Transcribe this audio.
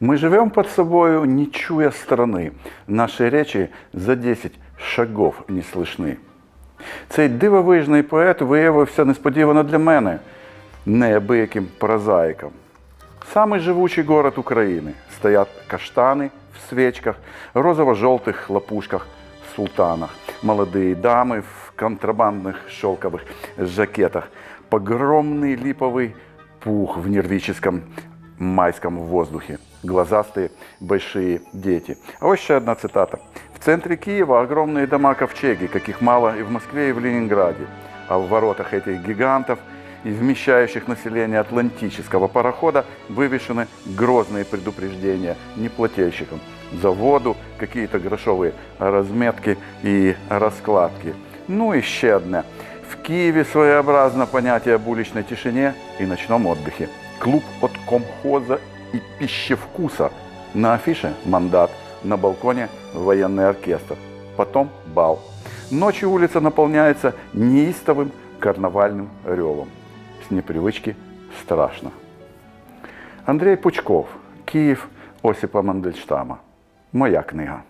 Мы живем под собою, не чуя страны. Наші речі за 10 шагов не слышны. Цей дивовижний поет виявився несподівано для мене неабияким прозаїком. Самый живучий город Украины. Стоят каштаны в свечках, розово-желтых хлопушках, султанах. Молодые дамы в контрабандных шелковых жакетах. Погромный липовый пух в нервическом майском воздухе. Глазастые большие дети. А вот еще одна цитата. В центре Киева огромные дома-ковчеги, каких мало и в Москве, и в Ленинграде. А в воротах этих гигантов и вмещающих население Атлантического парохода вывешены грозные предупреждения неплательщикам за воду, какие-то грошовые разметки и раскладки. Ну и еще одна. В Киеве своеобразно понятие об уличной тишине и ночном отдыхе. Клуб от комхоза и пищевкуса. На афише мандат, на балконе военный оркестр. Потом бал. Ночью улица наполняется неистовым карнавальным ревом. С непривычки страшно. Андрей Пучков, Київ Осипа Мандельштама. Моя книга.